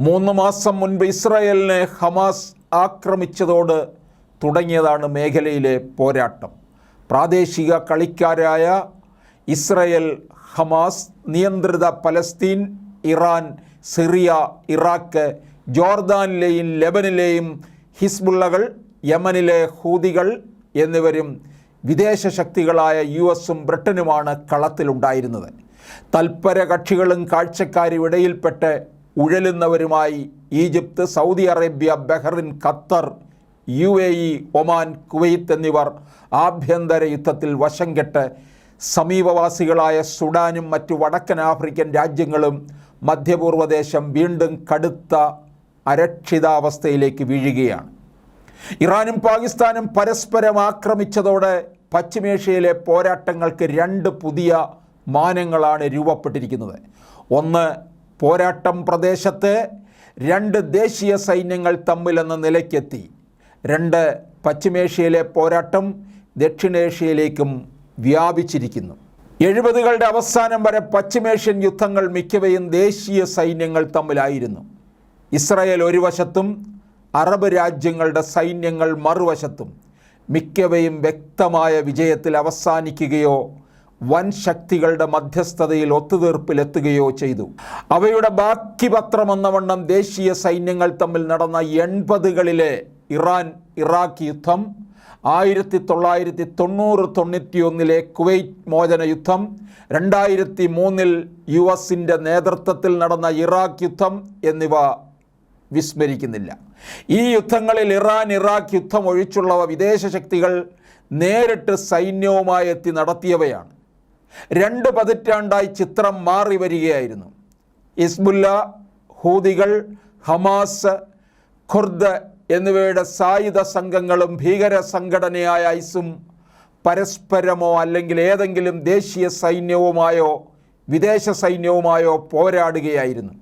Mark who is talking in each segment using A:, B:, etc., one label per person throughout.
A: മൂന്ന് മാസം മുൻപ് ഇസ്രായേലിനെ ഹമാസ് ആക്രമിച്ചതോട് തുടങ്ങിയതാണ് മേഖലയിലെ പോരാട്ടം. പ്രാദേശിക കളിക്കാരായ ഇസ്രയേൽ ഹമാസ് നിയന്ത്രിത പലസ്തീൻ ഇറാൻ സിറിയ ഇറാഖ് ജോർദാനിലെയും ലെബനിലെയും ഹിസ്ബുള്ളകൾ യമനിലെ ഹൂതികൾ എന്നിവരും വിദേശ ശക്തികളായ യു എസും ബ്രിട്ടനുമാണ് കളത്തിലുണ്ടായിരുന്നത്. തൽപര കക്ഷികളും കാഴ്ചക്കാരും ഇടയിൽപ്പെട്ട് ഉഴലുന്നവരുമായി Egypt Saudi Arabia Bahrain Qatar U A E Oman Kuwait എന്നിവർ ആഭ്യന്തര യുദ്ധത്തിൽ വശം കെട്ട് സമീപവാസികളായ സുഡാനും മറ്റു വടക്കൻ ആഫ്രിക്കൻ രാജ്യങ്ങളും മധ്യപൂർവദേശം വീണ്ടും കടുത്ത അരക്ഷിതാവസ്ഥയിലേക്ക് വീഴുകയാണ്. ഇറാനും പാകിസ്ഥാനും പരസ്പരം ആക്രമിച്ചതോടെ പശ്ചിമേഷ്യയിലെ പോരാട്ടങ്ങൾക്ക് രണ്ട് പുതിയ മാനങ്ങളാണ് രൂപപ്പെട്ടിരിക്കുന്നത്. ഒന്ന് പോരാട്ടം പ്രദേശത്ത് രണ്ട് ദേശീയ സൈന്യങ്ങൾ തമ്മിലെന്ന നിലയ്ക്കെത്തി. രണ്ട് പശ്ചിമേഷ്യയിലെ പോരാട്ടം ദക്ഷിണേഷ്യയിലേക്കും വ്യാപിച്ചിരിക്കുന്നു. എഴുപതുകളുടെ അവസാനം വരെ പശ്ചിമേഷ്യൻ യുദ്ധങ്ങൾ മിക്കവയും ദേശീയ സൈന്യങ്ങൾ തമ്മിലായിരുന്നു. ഇസ്രായേൽ ഒരു വശത്തും അറബ് രാജ്യങ്ങളുടെ സൈന്യങ്ങൾ മറുവശത്തും. മിക്കവയും വ്യക്തമായ വിജയത്തിൽ അവസാനിക്കുകയോ വൻ ശക്തികളുടെ മധ്യസ്ഥതയിൽ ഒത്തുതീർപ്പിലെത്തുകയോ ചെയ്തു. അവയുടെ ബാക്കി പത്രമെന്നവണ്ണം ദേശീയ സൈന്യങ്ങൾ തമ്മിൽ നടന്ന എൺപതുകളിലെ ഇറാൻ ഇറാഖ് യുദ്ധം ആയിരത്തി തൊള്ളായിരത്തി തൊണ്ണൂറ് തൊണ്ണൂറ്റിയൊന്നിലെ കുവൈറ്റ് മോചന യുദ്ധം രണ്ടായിരത്തി മൂന്നിൽ യു എസിന്റെ നേതൃത്വത്തിൽ നടന്ന ഇറാഖ് യുദ്ധം എന്നിവ വിസ്മരിക്കുന്നില്ല. ഈ യുദ്ധങ്ങളിൽ ഇറാൻ ഇറാഖ് യുദ്ധം ഒഴിച്ചുള്ളവ വിദേശ ശക്തികൾ നേരിട്ട് സൈന്യവുമായി എത്തി നടത്തിയവയാണ്. രണ്ട് പതിറ്റാണ്ടായി ചിത്രം മാറി വരികയായിരുന്നു. ഇസ്ബുല്ല ഹൂതികൾ ഹമാസ് ഖുർദ് എന്നിവയുടെ സായുധ സംഘങ്ങളും ഭീകര സംഘടനയായ ഐസും പരസ്പരമോ അല്ലെങ്കിൽ ഏതെങ്കിലും ദേശീയ സൈന്യവുമായോ വിദേശ സൈന്യവുമായോ പോരാടുകയായിരുന്നു.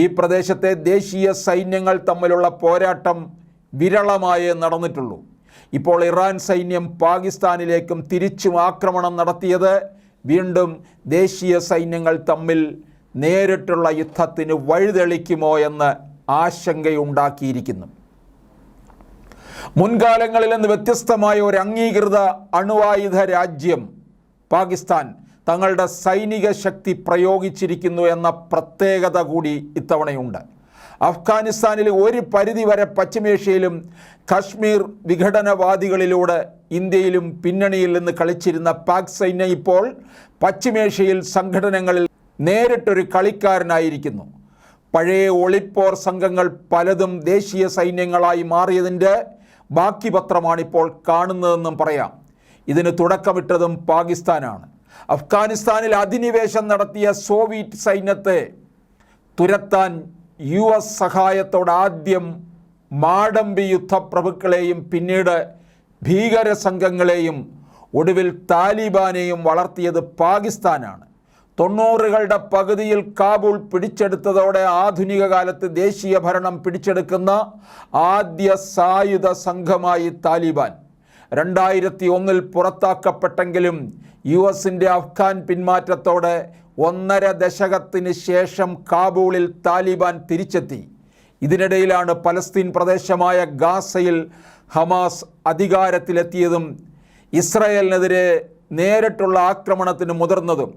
A: ഈ പ്രദേശത്തെ ദേശീയ സൈന്യങ്ങൾ തമ്മിലുള്ള പോരാട്ടം വിരളമായേ നടന്നിട്ടുള്ളൂ. ഇപ്പോൾ ഇറാൻ സൈന്യം പാകിസ്ഥാനിലേക്കും തിരിച്ചും ആക്രമണം നടത്തിയത് വീണ്ടും ദേശീയ സൈന്യങ്ങൾ തമ്മിൽ നേരിട്ടുള്ള യുദ്ധത്തിന് വഴിതെളിക്കുമോ എന്ന് ആശങ്കയുണ്ടാക്കിയിരിക്കുന്നു. മുൻകാലങ്ങളിൽ നിന്ന് വ്യത്യസ്തമായ ഒരു അംഗീകൃത അണുവായുധ രാജ്യം പാകിസ്ഥാൻ തങ്ങളുടെ സൈനിക ശക്തി പ്രയോഗിച്ചിരിക്കുന്നു എന്ന പ്രത്യേകത കൂടി ഇത്തവണയുണ്ട്. അഫ്ഗാനിസ്ഥാനിൽ ഒരു പരിധിവരെ പശ്ചിമേഷ്യയിലും കശ്മീർ വിഘടനവാദികളിലൂടെ ഇന്ത്യയിലും പിന്നണിയിൽ നിന്ന് കളിച്ചിരുന്ന പാക് സൈന്യം ഇപ്പോൾ പശ്ചിമേഷ്യയിൽ സംഘടനകളിൽ നേരിട്ടൊരു കളിക്കാരനായിരിക്കുന്നു. പഴയ ഒളിപ്പോർ സംഘങ്ങൾ പലതും ദേശീയ സൈന്യങ്ങളായി മാറിയതിന്റെ ബാക്കി പത്രമാണിപ്പോൾ കാണുന്നതെന്നും പറയാം. ഇതിന് തുടക്കമിട്ടതും പാകിസ്ഥാനാണ്. അഫ്ഗാനിസ്ഥാനിൽ അധിനിവേശം നടത്തിയ സോവിയറ്റ് സൈന്യത്തെ തുരത്താൻ യു എസ് സഹായത്തോടെ ആദ്യം മാടമ്പി യുദ്ധപ്രഭുക്കളെയും പിന്നീട് ഭീകര സംഘങ്ങളെയും ഒടുവിൽ താലിബാനെയും വളർത്തിയത് പാകിസ്ഥാനാണ്. തൊണ്ണൂറുകളുടെ പകുതിയിൽ കാബൂൾ പിടിച്ചെടുത്തതോടെ ആധുനിക കാലത്ത് ദേശീയ ഭരണം പിടിച്ചെടുക്കുന്ന ആദ്യ സായുധ സംഘമായി താലിബാൻ. രണ്ടായിരത്തി ഒന്നിൽ പുറത്താക്കപ്പെട്ടെങ്കിലും യു എസിന്റെ അഫ്ഗാൻ പിന്മാറ്റത്തോടെ ഒന്നര ദശകത്തിന് ശേഷം കാബൂളിൽ താലിബാൻ തിരിച്ചെത്തി. ഇതിനിടയിലാണ് പലസ്തീൻ പ്രദേശമായ ഗാസയിൽ ഹമാസ് അധികാരത്തിലെത്തിയതും ഇസ്രയേലിനെതിരെ നേരിട്ടുള്ള ആക്രമണത്തിന് മുതിർന്നതും.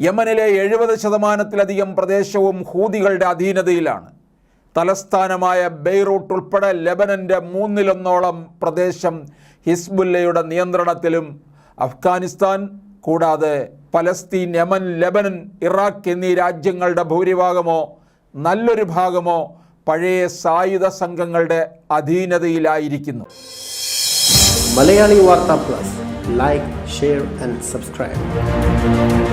A: യമനിലെ എഴുപത് ശതമാനത്തിലധികം പ്രദേശവും ഹൂതികളുടെ അധീനതയിലാണ്. തലസ്ഥാനമായ ബെയ്റൂട്ട് ഉൾപ്പെടെ ലെബനന്റെ മൂന്നിലൊന്നോളം പ്രദേശം ഹിസ്ബുല്ലയുടെ നിയന്ത്രണത്തിലും അഫ്ഗാനിസ്ഥാൻ കൂടാതെ പലസ്തീൻ യമൻ ലെബനൻ ഇറാഖ് എന്നീ രാജ്യങ്ങളുടെ ഭൂരിഭാഗമോ നല്ലൊരു ഭാഗമോ പഴയ സായുധ സംഘങ്ങളുടെ അധീനതയിലായിരിക്കുന്നു.
B: Malayali Vartha plus. Like share and subscribe